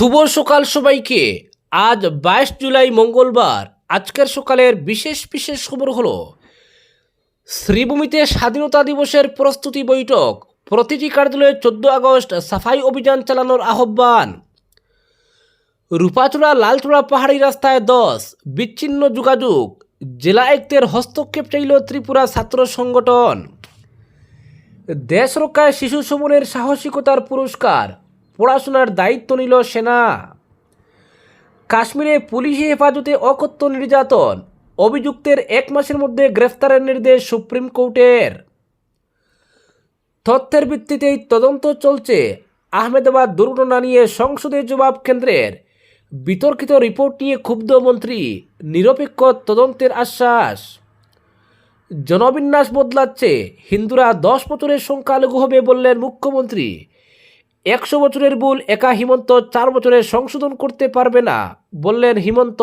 শুভ সকাল সবাইকে। আজ বাইশ জুলাই মঙ্গলবার। আজকের সকালের বিশেষ বিশেষ খবর হলো, শ্রীভূমিতে স্বাধীনতা দিবসের প্রস্তুতি বৈঠক। প্রতিটি কার্যালয়ে চোদ্দ আগস্ট সাফাই অভিযান চালানোর আহ্বান। রূপাচূড়া লালচূড়া পাহাড়ি রাস্তায় দশ, বিচ্ছিন্ন যোগাযোগ। জেলা আয়ুক্তের হস্তক্ষেপ চাইল ত্রিপুরা ছাত্র সংগঠন। দেশ রক্ষায় শিশু সমনের সাহসিকতার পুরস্কার। পড়াশোনার দায়িত্ব নিল সেনা। কাশ্মীরে পুলিশি হেফাজতে অকথ্য নির্যাতন। অভিযুক্তের এক মাসের মধ্যে গ্রেফতারের নির্দেশ সুপ্রিম কোর্টের। তথ্যের ভিত্তিতেই তদন্ত চলছে। আহমেদাবাদ দুর্ঘটনা নিয়ে সংসদে জবাব কেন্দ্রের বিতর্কিত রিপোর্ট নিয়ে ক্ষুব্ধ মন্ত্রী, নিরপেক্ষ তদন্তের আশ্বাস। জনবিন্যাস বদলাচ্ছে। হিন্দুরা দশ বছরের সংখ্যালঘু হবে বললেন মুখ্যমন্ত্রী। একশো বছরের ভুল, একা হিমন্ত চার বছরে সংশোধন করতে পারবে না, বললেন হিমন্ত।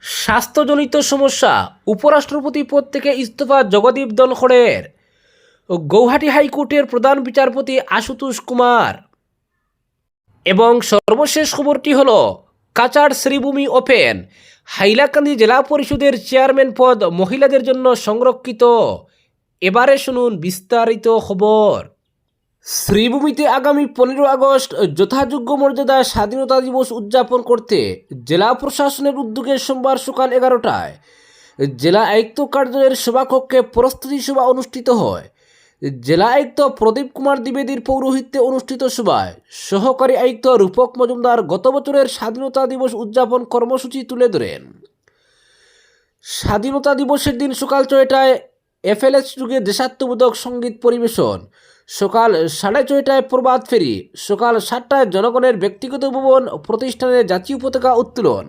স্বাস্থ্যজনিত সমস্যা, উপরাষ্ট্রপতি পদ থেকে ইস্তফা জগদীপ ধনখড়ের। গৌহাটি হাইকোর্টের প্রধান বিচারপতি আশুতোষ কুমার। এবং সর্বশেষ খবরটি হল কাচার শ্রীভূমি ওপেন, হাইলাকান্দি জেলা পরিষদের চেয়ারম্যান পদ মহিলাদের জন্য সংরক্ষিত। এবারে শুনুন বিস্তারিত খবর। শ্রীভূমিতে আগামী পনেরো আগস্ট যথাযোগ্য মর্যাদায় স্বাধীনতা দিবস উদযাপন করতে জেলা প্রশাসনের উদ্যোগে সোমবার সকাল এগারোটায় জেলা আয়ুক্ত কার্যালয়ের সভাকক্ষে প্রস্তুতি সভা অনুষ্ঠিত হয়। জেলা আয়ুক্ত প্রদীপ কুমার দ্বিবেদীর পৌরোহিত্যে অনুষ্ঠিত সভায় সহকারী আয়ুক্ত রূপক মজুমদার গত বছরের স্বাধীনতা দিবস উদযাপন কর্মসূচি তুলে ধরেন। স্বাধীনতা দিবসের দিন সকাল ছয়টায় এফএলএস যুগে দেশাত্মবোধক সংগীত পরিবেশন সকাল সাড়ে ছয়টায় প্রবাদ ফেরি, সকাল সাতটায় জনগণের ব্যক্তিগত ভবন, প্রতিষ্ঠানের জাতীয় পতাকা উত্তোলন।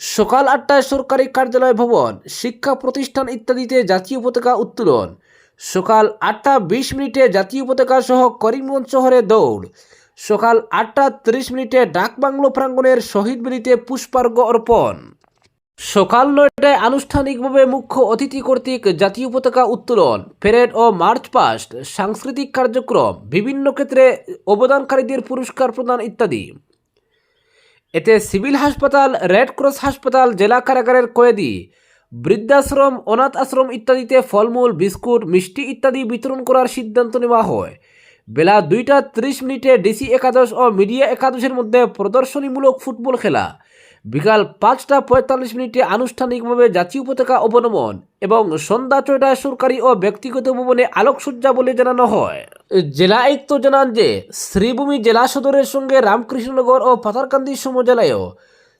সকাল আটটায় সরকারি কার্যালয় ভবন, শিক্ষা প্রতিষ্ঠান ইত্যাদিতে জাতীয় পতাকা উত্তোলন। সকাল আটটা বিশ মিনিটে জাতীয় পতাকা সহ করিমগঞ্জ শহরে দৌড়। সকাল আটটা তিরিশ মিনিটে ডাকবাংলো প্রাঙ্গণের শহীদ মিলিতে পুষ্পার্ঘ্য অর্পণ। সকাল নয়টায় আনুষ্ঠানিকভাবে মুখ্য অতিথি কর্তৃক জাতীয় পতাকা উত্তোলন প্যারেড ও মার্চ পাস্ট, সাংস্কৃতিক কার্যক্রম, বিভিন্ন ক্ষেত্রে অবদানকারীদের পুরস্কার প্রদান ইত্যাদি। এতে সিভিল হাসপাতাল, রেড ক্রস হাসপাতাল, জেলা কারাগারের কয়েদি, বৃদ্ধাশ্রম, অনাথ আশ্রম ইত্যাদিতে ফলমূল, বিস্কুট, মিষ্টি ইত্যাদি বিতরণ করার সিদ্ধান্ত নেওয়া হয়। বেলা দুইটা ত্রিশ মিনিটে ডিসি একাদশ ও মিডিয়া একাদশের মধ্যে প্রদর্শনীমূলক ফুটবল খেলা বিকাল পাঁচটা পঁয়তাল্লিশ মিনিটে আনুষ্ঠানিকভাবে জাতীয় পতাকা অবনমন এবং সন্ধ্যা ছয়টায় সরকারি ও ব্যক্তিগত ভবনে আলোকসজ্জা বলে জানানো হয়। জেলা আয়ুক্ত জানান যে, শ্রীভূমি জেলা সদরের সঙ্গে রামকৃষ্ণনগর ও পাথারকান্দি সমজেলায়ও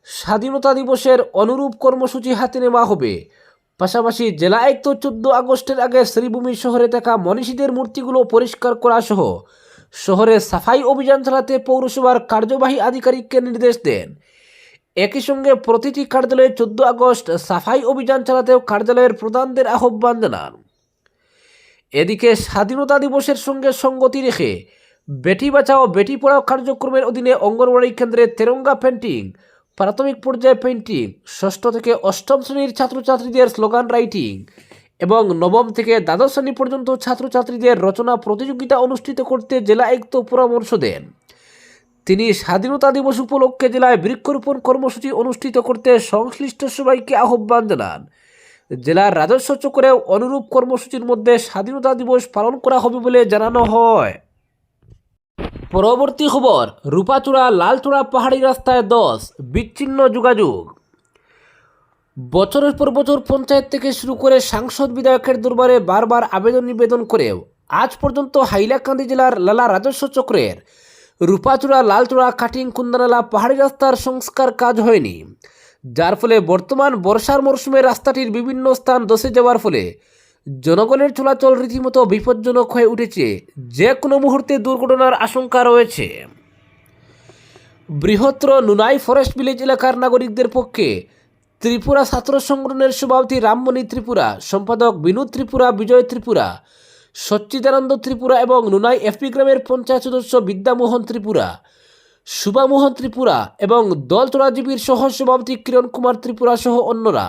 স্বাধীনতা দিবসের অনুরূপ কর্মসূচি হাতে নেওয়া হবে। পাশাপাশি জেলা আয়ুক্ত চোদ্দ আগস্টের আগে শ্রীভূমি শহরে থাকা মনীষীদের মূর্তিগুলো পরিষ্কার করা সহ শহরে সাফাই অভিযান চালাতে পৌরসভার কার্যবাহী আধিকারিককে নির্দেশ দেন। একই সঙ্গে প্রতিটি কার্যালয়ে চোদ্দ আগস্ট সাফাই অভিযান চালাতেও কার্যালয়ের প্রধানদের আহ্বান জানান। এদিকে স্বাধীনতা দিবসের সঙ্গে সঙ্গতি রেখে বেটি বাঁচাও, বেটি পড়াও কার্যক্রমের অধীনে অঙ্গনওয়াড়ি কেন্দ্রে তেরঙ্গা পেন্টিং প্রাথমিক পর্যায়ে পেন্টিং ষষ্ঠ থেকে অষ্টম শ্রেণির ছাত্রছাত্রীদের স্লোগান রাইটিং এবং নবম থেকে দ্বাদশ শ্রেণি পর্যন্ত ছাত্রছাত্রীদের রচনা প্রতিযোগিতা অনুষ্ঠিত করতে জেলা আয়ুক্ত পরামর্শ দেন। তিনি স্বাধীনতা দিবস উপলক্ষে জেলায় বৃক্ষরোপণ কর্মসূচি অনুষ্ঠিত করতে সংশ্লিষ্ট সবাইকে আহ্বান জানান। জেলার রাজস্ব চক্রেও অনুরূপ কর্মসূচির মধ্যে স্বাধীনতা দিবস পালন করা হবে বলে জানানো হয়। পরবর্তী খবর, রূপাচূড়া লালচূড়া পাহাড়ি রাস্তায় দশ, বিচ্ছিন্ন যোগাযোগ। বছরের পর বছর পঞ্চায়েত থেকে শুরু করে সাংসদ বিধায়কের দরবারে বারবার আবেদন নিবেদন করেও আজ পর্যন্ত হাইলাকান্দি জেলার লালা রাজস্ব চক্রের রূপাচূড়া, লালচূড়া কাটিং কুন্দানালা পাহাড়ি রাস্তার সংস্কার কাজ হয়নি। যার ফলে বর্তমান বর্ষার মরশুমে রাস্তাটির বিভিন্ন স্থান ধসে যাওয়ার ফলে জনগণের চলাচল রীতিমতো বিপজ্জনক হয়ে উঠেছে। যে কোনো মুহূর্তে দুর্ঘটনার আশঙ্কা রয়েছে। বৃহত্তর নুনাই ফরেস্ট ভিলেজ এলাকার নাগরিকদের পক্ষে ত্রিপুরা ছাত্র সংগঠনের সভাপতি রামমণি ত্রিপুরা, সম্পাদক বিনোদ ত্রিপুরা, বিজয় ত্রিপুরা সচ্চিদানন্দ ত্রিপুরা এবং নুনাই এফপি গ্রামের পঞ্চায়েত সদস্য বিদ্যামোহন ত্রিপুরা, শুভামোহন ত্রিপুরা এবং দল চোরাজীবীর সহ সভাপতি কিরণ কুমার ত্রিপুরা সহ অন্যরা।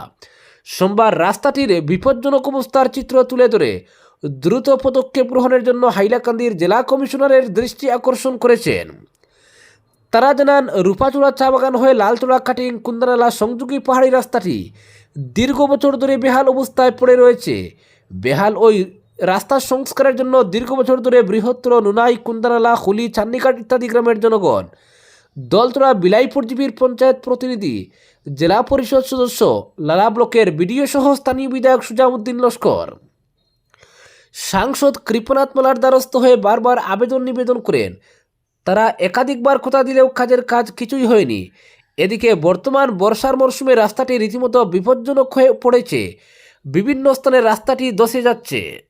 সোমবার রাস্তাটির বিপজ্জনক অবস্থার চিত্র তুলে ধরে দ্রুত পদক্ষেপ গ্রহণের জন্য হাইলাকান্দির জেলা কমিশনারের দৃষ্টি আকর্ষণ করেছেন। তারা জানান, রূপাচূড়া চা বাগান হয়ে লালচূড়া কাটিং কুন্দানালা সংযোগী পাহাড়ি রাস্তাটি দীর্ঘ বছর ধরে বেহাল অবস্থায় পড়ে রয়েছে। বেহাল ওই রাস্তার সংস্কারের জন্য দীর্ঘ বছর ধরে বৃহত্তর নুনাই, কুন্দানালা হুলি চান্নিঘাট ইত্যাদি গ্রামের জনগণ। দলতলা বিলাইপুর জিপির পঞ্চায়েত প্রতিনিধি, জেলা পরিষদ সদস্য লালা ব্লকের বিডিও সহ স্থানীয় বিধায়ক সুজামুদ্দিন লস্কর। সাংসদ কৃপনাথ মালার দ্বারস্থ হয়ে বারবার আবেদন নিবেদন করেন। তারা একাধিকবার কথা দিলেও কাজের কাজ কিছুই হয়নি। এদিকে বর্তমান বর্ষার মরশুমে রাস্তাটি রীতিমতো বিপজ্জনক হয়ে পড়েছে। বিভিন্ন স্থানে রাস্তাটি দশে যাচ্ছে।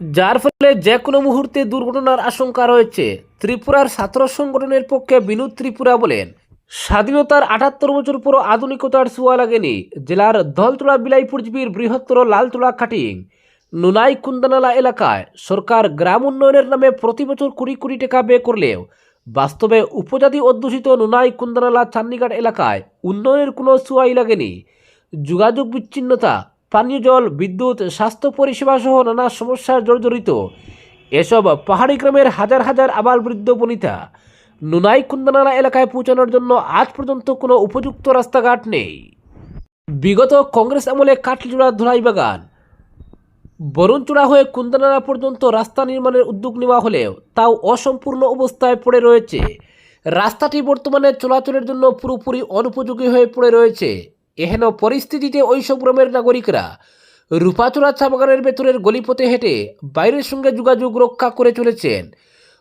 যার ফলে যে কোনো মুহূর্তে দুর্ঘটনার আশঙ্কা রয়েছে। ত্রিপুরার ছাত্র সংগঠনের পক্ষে বিনোদ ত্রিপুরা বলেন, স্বাধীনতার আটাত্তর বছর পরও আধুনিকতার ছোঁয়া লাগেনি। জেলার দলতলা বিলাইপুর জিপির বৃহত্তর লালতলা কাটিং নুনাই কুন্দানালা এলাকায় সরকার গ্রাম উন্নয়নের নামে প্রতি বছর কুড়ি কোটি টাকা ব্যয় করলেও বাস্তবে উপজাতি অধ্যুষিত নুনাই কুন্দানালা চান্নিঘাট এলাকায় উন্নয়নের কোনো ছোঁয়াই লাগেনি। যোগাযোগ বিচ্ছিন্নতা পানীয় জল, বিদ্যুৎ, স্বাস্থ্য পরিষেবা সহ নানা সমস্যার জর্জরিত। এসব পাহাড়ি গ্রামের হাজার হাজার আবাল বৃদ্ধ বনিতা। নুনাই কুন্দানালা এলাকায় পৌঁছানোর জন্য আজ পর্যন্ত কোনো উপযুক্ত রাস্তাঘাট নেই। বিগত কংগ্রেস আমলে কাঠলিজোড়া ধরাই বাগান। বরুণচূড়া হয়ে কুন্দনালা পর্যন্ত রাস্তা নির্মাণের উদ্যোগ নেওয়া হলেও তাও অসম্পূর্ণ অবস্থায় পড়ে রয়েছে। রাস্তাটি বর্তমানে চলাচলের জন্য পুরোপুরি অনুপযোগী হয়ে পড়ে রয়েছে। এহেন পরিস্থিতিতে ওইসব গ্রামের নাগরিকরা রূপাচূড়া চা বাগানের ভেতরের গলিপথে হেঁটে বাইরের সঙ্গে যোগাযোগ রক্ষা করে চলেছেন।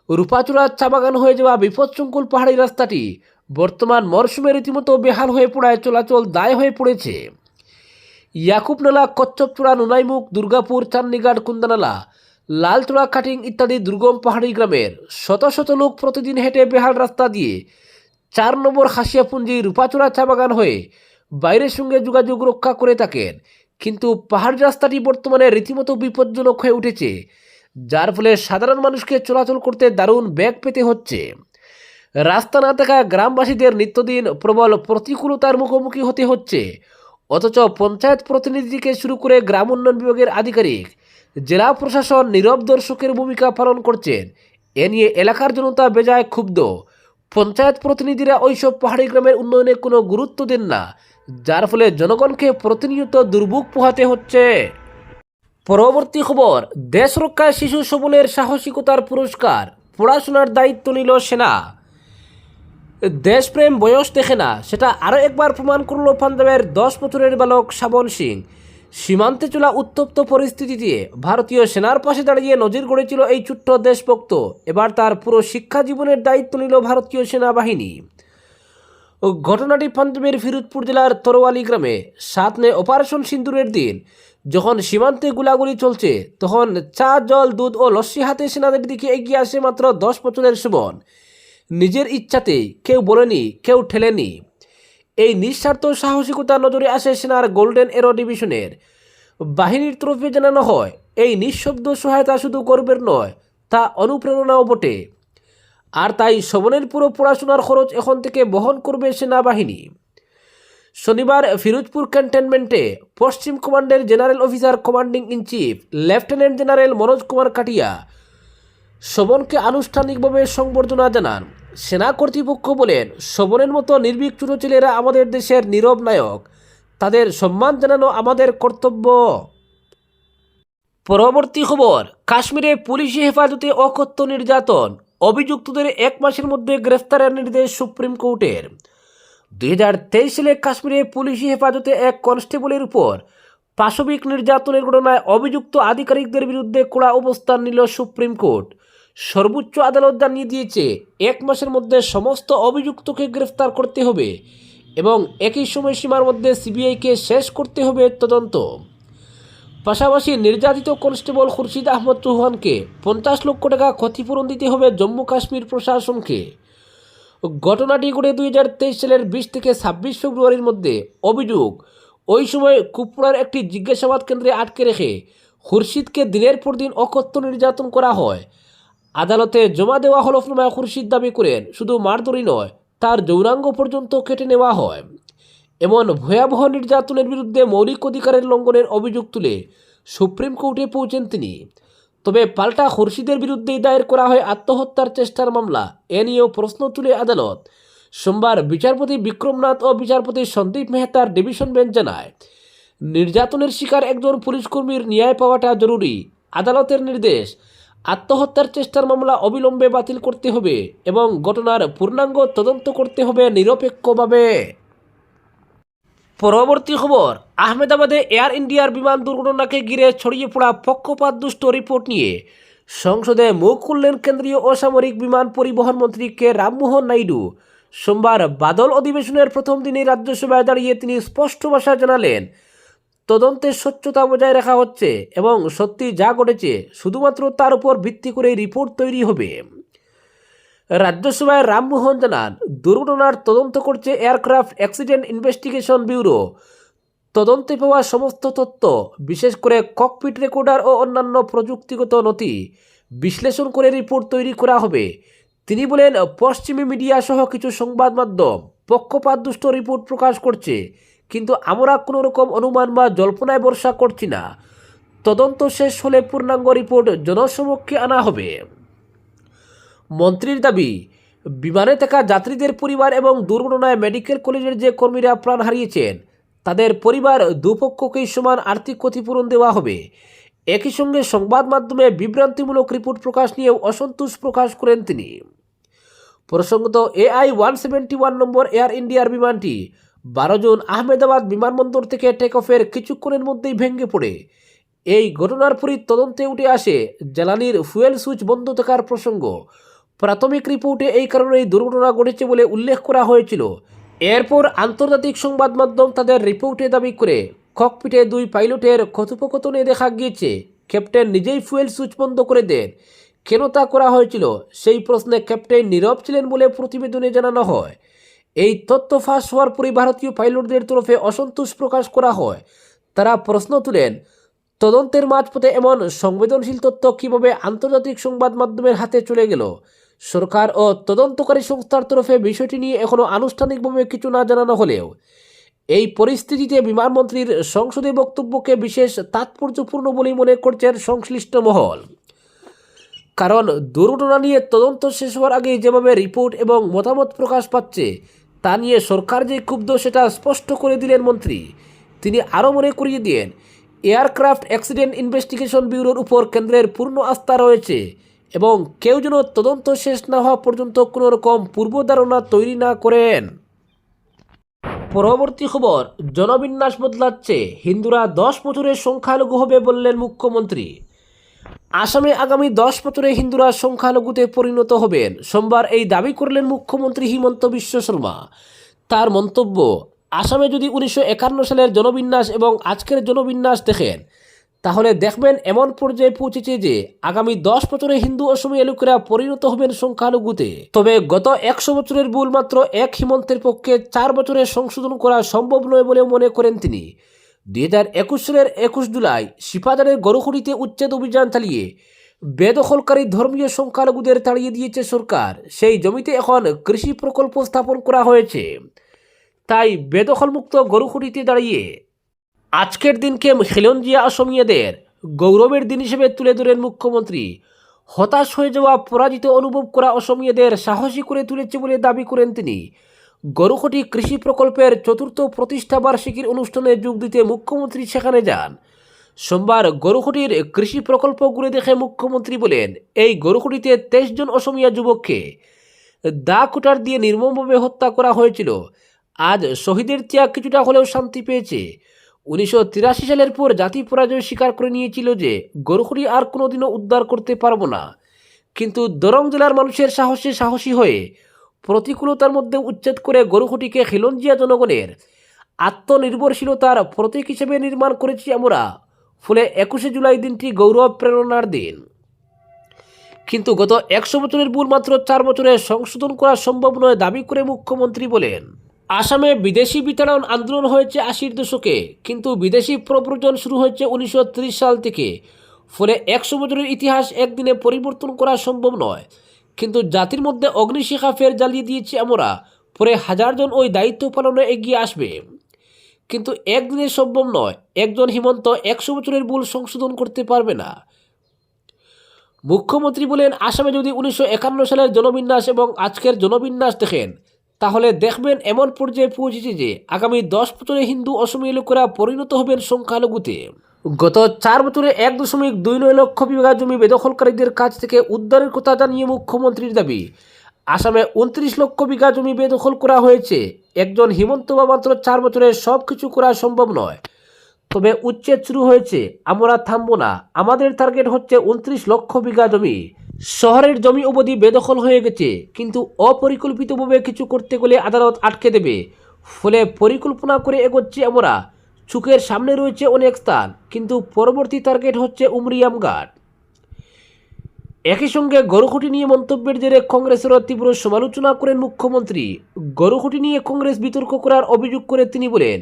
রূপাচূড়া চা বাগান হয়ে যাওয়া বিপদসংকুল পাহাড়ি রাস্তাটি বর্তমান মরশুমে রীতিমতো বেহাল হয়ে পড়ায় চলাচল দায় হয়ে পড়েছে। ইয়াকুবনালা, কচ্ছপচূড়া, নুনাইমুখ, দুর্গাপুর চান্নিঘাট কুন্দানালা লালচূড়া কাটিং ইত্যাদি দুর্গম পাহাড়ি গ্রামের শত শত লোক প্রতিদিন হেঁটে বেহাল রাস্তা দিয়ে চার নম্বর হাসিয়াপুঞ্জি রূপাচূড়া চা বাগান হয়ে বাইরের সঙ্গে যোগাযোগ রক্ষা করে থাকেন। কিন্তু পাহাড় রাস্তাটি বর্তমানে রীতিমতো বিপজ্জনক হয়ে উঠেছে, যার ফলে সাধারণ মানুষকে চলাচল করতে দারুণ ব্যাগ পেতে হচ্ছে। রাস্তা না থাকা গ্রামবাসীদের নিত্যদিন প্রবল প্রতিকূলতার মুখোমুখি হতে হচ্ছে। অথচ পঞ্চায়েত প্রতিনিধি থেকে শুরু করে গ্রাম উন্নয়ন বিভাগের আধিকারিক, জেলা প্রশাসন নীরব দর্শকের ভূমিকা পালন করছেন। এ নিয়ে এলাকার জনতা বেজায় ক্ষুব্ধ। পঞ্চায়েত প্রতিনিধিরা ওইসব পাহাড়ি গ্রামের উন্নয়নে কোনো গুরুত্ব দেন না। যার ফলে জনগণকে প্রতিনিয়ত দুর্ভোগ পোহাতে হচ্ছে। পরবর্তী খবর দেশ রক্ষায় শিশু সবলের সাহসিকতার পুরস্কার, পড়াশোনার দায়িত্ব নিল সেনা। দেশপ্রেম বয়স দেখে না, সেটা আরও একবার প্রমাণ করল পাঞ্জাবের দশ বছরের বালক শ্রাবণ সিং। সীমান্তে চলা উত্তপ্ত পরিস্থিতিতে ভারতীয় সেনার পাশে দাঁড়িয়ে নজির গড়েছিল এই ছোট্ট দেশভক্ত। এবার তার পুরো শিক্ষা জীবনের দায়িত্ব নিল ভারতীয় সেনাবাহিনী। ঘটনাটি পাঞ্জাবের ফিরোজপুর জেলার তরোয়ালি গ্রামে সাত মে অপারেশন সিন্দুরের দিন। যখন সীমান্তে গুলাগুলি চলছে, তখন চা, জল, দুধ ও লস্যি হাতে সেনাদের দিকে এগিয়ে আসে মাত্র দশ বছরের সুবন নিজের ইচ্ছাতেই কেউ বলেনি, কেউ ঠেলেনি। এই নিঃস্বার্থ সাহসিকতা নজরে আসে সেনার গোল্ডেন এরো ডিভিশনের। বাহিনীর তরফে জানানো হয়, এই নিঃশব্দ সহায়তা শুধু গর্বের নয়, তা অনুপ্রেরণাও বটে। আর তাই শবনের পুরো পড়াশোনার খরচ এখন থেকে বহন করবে সেনাবাহিনী। শনিবার ফিরোজপুর ক্যান্টনমেন্টে পশ্চিম কমান্ডের general officer commanding in chief, lieutenant general Manoj Kumar Katiyar শোভনকে আনুষ্ঠানিকভাবে সংবর্ধনা জানান। সেনা কর্তৃপক্ষ বলেন শোভনের মতো নির্ভীক ছোট ছেলেরা আমাদের দেশের নীরব নায়ক। তাদের সম্মান জানানো আমাদের কর্তব্য। পরবর্তী খবর, কাশ্মীরে পুলিশি হেফাজতে অকথ্য নির্যাতন। অভিযুক্তদের এক মাসের মধ্যে গ্রেফতারের নির্দেশ সুপ্রিম কোর্টের। দুই হাজার তেইশ সালে কাশ্মীরে পুলিশি হেফাজতে এক কনস্টেবলের উপর পাশবিক নির্যাতনের ঘটনায় অভিযুক্ত আধিকারিকদের বিরুদ্ধে কড়া অবস্থান নিল সুপ্রিম কোর্ট। সর্বোচ্চ আদালত জানিয়ে দিয়েছে, এক মাসের মধ্যে সমস্ত অভিযুক্তকে গ্রেফতার করতে হবে এবং একই সময়সীমার মধ্যে সিবিআইকে শেষ করতে হবে তদন্ত। পাশাপাশি নির্যাতিত কনস্টেবল খুরশিদ আহমদ চৌহানকে পঞ্চাশ লক্ষ টাকা ক্ষতিপূরণ দিতে হবে জম্মু কাশ্মীর প্রশাসনকে। ঘটনাটি ঘটে দুই হাজার তেইশ সালের বিশ থেকে ছাব্বিশ ফেব্রুয়ারির মধ্যে। অভিযোগ, ওই সময় কুপড়ার একটি জিজ্ঞাসাবাদ কেন্দ্রে আটকে রেখে খুরশিদকে দিনের পর দিন অকথ্য নির্যাতন করা হয়। আদালতে জমা দেওয়া হলফনামায় খুরশিদ দাবি করেন, শুধু মারধরি নয়, তার যৌনাঙ্গ পর্যন্ত কেটে নেওয়া হয়। এমন ভয়াবহ নির্যাতনের বিরুদ্ধে মৌলিক অধিকারের লঙ্ঘনের অভিযোগ তুলে সুপ্রিম কোর্টে পৌঁছেন তিনি। তবে পাল্টা খুরশিদের বিরুদ্ধেই দায়ের করা হয় আত্মহত্যার চেষ্টার মামলা, এ নিয়েও প্রশ্ন তুলে আদালত। সোমবার বিচারপতি বিক্রমনাথ ও বিচারপতি সন্দীপ মেহতার ডিভিশন বেঞ্চ জানায়, নির্যাতনের শিকার একজন পুলিশকর্মীর ন্যায় পাওয়াটা জরুরি। আদালতের নির্দেশ, আত্মহত্যার চেষ্টার মামলা অবিলম্বে বাতিল করতে হবে এবং ঘটনার পূর্ণাঙ্গ তদন্ত করতে হবে নিরপেক্ষভাবে। পরবর্তী খবর, আহমেদাবাদে এয়ার ইন্ডিয়ার বিমান দুর্ঘটনাকে ঘিরে ছড়িয়ে পড়া পক্ষপাত দুষ্ট রিপোর্ট নিয়ে সংসদে মুখ খুললেন কেন্দ্রীয় অসামরিক বিমান পরিবহন মন্ত্রী কে. রামমোহন নাইডু। সোমবার বাদল অধিবেশনের প্রথম দিনে রাজ্যসভায় দাঁড়িয়ে তিনি স্পষ্ট ভাষায় জানালেন তদন্তের স্বচ্ছতা বজায় রাখা হচ্ছে এবং সত্যি যা ঘটেছে শুধুমাত্র তার উপর ভিত্তি করে রিপোর্ট তৈরি হবে। রাজ্যসভায় রামমোহন জানান, দুর্ঘটনার তদন্ত করছে এয়ারক্রাফট অ্যাক্সিডেন্ট ইনভেস্টিগেশন ব্যুরো। তদন্তে পাওয়া সমস্ত তথ্য, বিশেষ করে ককপিট রেকর্ডার ও অন্যান্য প্রযুক্তিগত নথি, বিশ্লেষণ করে রিপোর্ট তৈরি করা হবে। তিনি বলেন, পশ্চিমী মিডিয়া সহ কিছু সংবাদ মাধ্যম পক্ষপাতদুষ্ট রিপোর্ট প্রকাশ করছে, কিন্তু আমরা কোনো রকম অনুমান বা জল্পনায় ভরসা করছি না। তদন্ত শেষ হলে পূর্ণাঙ্গ রিপোর্ট জনসমক্ষে আনা হবে। মন্ত্রীর দাবি, বিমানে থাকা যাত্রীদের পরিবার এবং দুর্ঘটনায় মেডিকেল কলেজের যে কর্মীরা প্রাণ হারিয়েছেন, তাদের পরিবার দুপক্ষকেই সমান আর্থিক ক্ষতিপূরণ দেওয়া হবে। একই সঙ্গে সংবাদ মাধ্যমে বিভ্রান্তিমূলক রিপোর্ট প্রকাশ নিয়েও অসন্তোষ প্রকাশ করেন তিনি। প্রসঙ্গত, AI one seventy one number air ইন্ডিয়ার বিমানটি বারো জুন আহমেদাবাদ বিমানবন্দর থেকে টেক অফের কিছুক্ষণের মধ্যেই ভেঙে পড়ে। এই ঘটনার পরই তদন্তে উঠে আসে জ্বালানির ফুয়েল সুইচ বন্ধ থাকার প্রসঙ্গ। প্রাথমিক রিপোর্টে এই কারণেই দুর্ঘটনা ঘটেছে বলে উল্লেখ করা হয়েছিল। এরপর আন্তর্জাতিক সংবাদ মাধ্যম তাদের রিপোর্টে দাবি করে, ককপিটে দুই পাইলটের কথোপকথনে দেখা গিয়েছে, ক্যাপ্টেন নিজেই ফুয়েল সুইচ বন্ধ করে দেন। কেন তা করা হয়েছিল? সেই প্রশ্নে ক্যাপ্টেন নীরব ছিলেন বলে প্রতিবেদনে জানানো হয়। এই তথ্য ফাঁস হওয়ার পরই ভারতীয় পাইলটদের তরফে অসন্তোষ প্রকাশ করা হয়। তারা প্রশ্ন তুলেন, তদন্তের মাঝপথে এমন সংবেদনশীল তথ্য কীভাবে আন্তর্জাতিক সংবাদ মাধ্যমের হাতে চলে গেল? সরকার ও তদন্তকারী সংস্থার তরফে বিষয়টি নিয়ে এখনও আনুষ্ঠানিকভাবে কিছু না জানানো হলেও এই পরিস্থিতিতে বিমানমন্ত্রীর সংসদে বক্তব্যকে বিশেষ তাৎপর্যপূর্ণ বলেই মনে করছেন সংশ্লিষ্ট মহল। কারণ দুর্ঘটনা নিয়ে তদন্ত শেষ হওয়ার আগে যেভাবে রিপোর্ট এবং মতামত প্রকাশ পাচ্ছে, তা নিয়ে সরকার যে ক্ষুব্ধ সেটা স্পষ্ট করে দিলেন মন্ত্রী। তিনি আরও মনে করিয়ে দিয়েন, এয়ারক্রাফট অ্যাক্সিডেন্ট ইনভেস্টিগেশন ব্যুরোর উপর কেন্দ্রের পূর্ণ আস্থা রয়েছে। এবং কেউ যেন তদন্ত শেষ না হওয়া পর্যন্ত কোনো রকম পূর্বধারণা তৈরি না করেন। পরবর্তী খবর, জনবিন্যাস বদলাচ্ছে। হিন্দুরা দশ বছরের সংখ্যালঘু হবে বললেন মুখ্যমন্ত্রী। আসামে আগামী দশ বছরে হিন্দুরা সংখ্যালঘুতে পরিণত হবেন। সোমবার এই দাবি করলেন মুখ্যমন্ত্রী হিমন্ত বিশ্ব শর্মা। তার মন্তব্য, আসামে যদি উনিশশো একান্ন সালের জনবিন্যাস এবং আজকের জনবিন্যাস দেখেন তাহলে দেখবেন এমন পর্যায়ে পৌঁছেছে যে আগামী দশ বছরে হিন্দু অসমীয়া লোকেরা পরিণত হবেন সংখ্যালঘুতে। তবে গত একশো বছরের ভুল মাত্র এক হিমন্তের পক্ষে চার বছরে সংশোধন করা সম্ভব নয় বলেও মনে করেন তিনি। দুই হাজার একুশ সালের একুশ জুলাই সিপাজারের গরুখড়িতে উচ্ছেদ অভিযান চালিয়ে বেদখলকারী ধর্মীয় সংখ্যালঘুদের তাড়িয়ে দিয়েছে সরকার। সেই জমিতে এখন কৃষি প্রকল্প স্থাপন করা হয়েছে। তাই বেদখলমুক্ত গরুখড়িতে দাঁড়িয়ে আজকের দিনকে খিলঞ্জিয়া অসমীয়াদের গৌরবের দিন হিসেবে তুলে ধরেন মুখ্যমন্ত্রী। হতাশ হয়ে যাওয়া, পরাজিত অনুভব করা অসমীয়াদের সাহসী করে তুলেছে বলে দাবি করেন তিনি। গরুখটি কৃষি প্রকল্পের চতুর্থ প্রতিষ্ঠা বার্ষিকীর অনুষ্ঠানে যোগ দিতে মুখ্যমন্ত্রী সেখানে যান। সোমবার গরুখটির কৃষি প্রকল্প দেখে মুখ্যমন্ত্রী বলেন, এই গরুখটিতে তেইশ জন অসমীয়া যুবককে দা কুটার দিয়ে নির্মমভাবে হত্যা করা হয়েছিল। আজ শহীদের ত্যাগ কিছুটা হলেও শান্তি পেয়েছে। উনিশশো তিরাশি সালের পর জাতি পরাজয় স্বীকার করে নিয়েছিল যে গরুখড়ি আর কোনোদিনও উদ্ধার করতে পারব না। কিন্তু দরং জেলার মানুষের সাহসে সাহসী হয়ে প্রতিকূলতার মধ্যে উচ্ছেদ করে গরুখটিকে খিলঞ্জিয়া জনগণের আত্মনির্ভরশীলতার প্রতীক হিসেবে নির্মাণ করেছি আমরা। ফলে একুশে জুলাই দিনটি গৌরব প্রেরণার দিন। কিন্তু গত একশো বছরের ভুল মাত্র চার বছরে সংশোধন করা সম্ভব নয়, দাবি করে মুখ্যমন্ত্রী বলেন। আসামে বিদেশি বিতাড়ন আন্দোলন হয়েছে আশির দশকে, কিন্তু বিদেশি প্রব্রজন শুরু হয়েছে উনিশশো ত্রিশ সাল থেকে। ফলে একশো বছরের ইতিহাস একদিনে পরিবর্তন করা সম্ভব নয়। কিন্তু জাতির মধ্যে অগ্নিশিখা ফের জ্বালিয়ে দিয়েছি আমরা পরে হাজারজন ওই দায়িত্ব পালনে এগিয়ে আসবে। কিন্তু একদিনে সম্ভব নয়, একজন হিমন্ত একশো বছরের ভুল সংশোধন করতে পারবে না। মুখ্যমন্ত্রী বলেন, আসামে যদি উনিশশো একান্ন সালের জনবিন্যাস এবং আজকের জনবিন্যাস দেখেন তাহলে দেখবেন এমন পর্যায়ে পৌঁছেছে যে আগামী দশ বছরে হিন্দু অসমীয় লোকেরা পরিণত হবেন সংখ্যালঘুতে। গত চার বছরে এক দশমিক দুই নয় লক্ষ বিঘা জমি বেদখলকারীদের কাছ থেকে উদ্ধারের কথা জানিয়ে মুখ্যমন্ত্রীর দাবি। আসামে উনত্রিশ লক্ষ বিঘা জমি বেদখল করা হয়েছে। একজন হিমন্ত বা মাত্র চার বছরে সব কিছু করা সম্ভব নয়। তবে উচ্ছেদ শুরু হয়েছে, আমরা থামবো না। আমাদের টার্গেট হচ্ছে উনত্রিশ লক্ষ বিঘা জমি। শহরের জমি অবধি বেদখল হয়ে গেছে, কিন্তু অপরিকল্পিতভাবে কিছু করতে গেলে আদালত আটকে দেবে। ফলে পরিকল্পনা করে এগোচ্ছি আমরা। চুকের সামনে রয়েছে অনেক স্থান, কিন্তু পরবর্তী টার্গেট হচ্ছে উমরিয়াম ঘাট একই সঙ্গে গরুখুটি নিয়ে মন্তব্যের জেরে কংগ্রেসেরও তীব্র সমালোচনা করেন মুখ্যমন্ত্রী। গরুখুটি নিয়ে কংগ্রেস বিতর্ক করার অভিযোগ করে তিনি বলেন,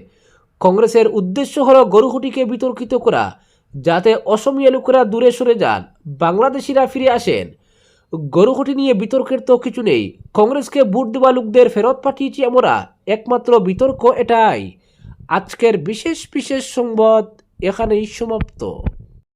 কংগ্রেসের উদ্দেশ্য হল গরুখুটিকে বিতর্কিত করা। যাতে অসমীয়া লোকেরা দূরে সরে যান। বাংলাদেশিরা ফিরে আসেন। গরুহটি নিয়ে বিতর্কের তো কিছু নেই। কংগ্রেসকে ভোট দেওয়া লোকদের ফেরত পাঠিয়েছি আমরা। একমাত্র বিতর্ক এটাই। আজকের বিশেষ বিশেষ সংবাদ এখানেই সমাপ্ত।